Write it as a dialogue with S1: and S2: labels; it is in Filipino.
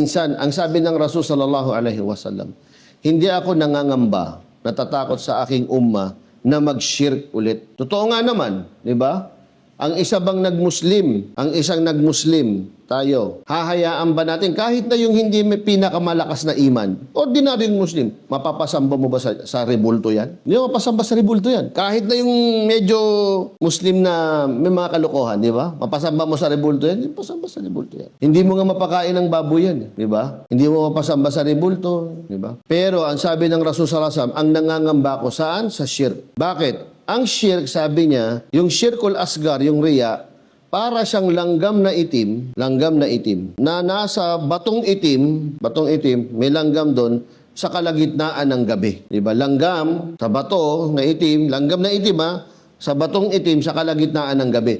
S1: minsan, ang sabi ng Rasul sallallahu alaihi wasallam, hindi ako nangangamba, natatakot sa aking umma na mag-shirk ulit. Totoo nga naman, di ba? Ang isa bang nagmuslim, ang isang nagmuslim, tayo, hahayaan ba natin kahit na yung hindi may pinakamalakas na iman, ordinaryong muslim, mapapasamba mo ba sa, sa rebulto yan? Hindi mo mapasamba sa rebulto yan. Kahit na yung medyo muslim na may mga kalokohan, di ba? Mapasamba mo sa rebulto yan, hindi pasamba sa rebulto yan. Hindi mo nga mapakain ng baboy yan, di ba? Hindi mo mapasamba sa rebulto, di ba? Pero ang sabi ng Rasul wasallam, ang nangangamba ko saan? Sa shirk. Bakit? Ang shirk, sabi niya, yung shirkul asgar, yung riya, para siyang langgam na itim, langgam na itim, na nasa batong itim, batong itim, may langgam doon, sa kalagitnaan ng gabi. Di ba? Langgam sa bato na itim, langgam na itim ha, sa batong itim sa kalagitnaan ng gabi.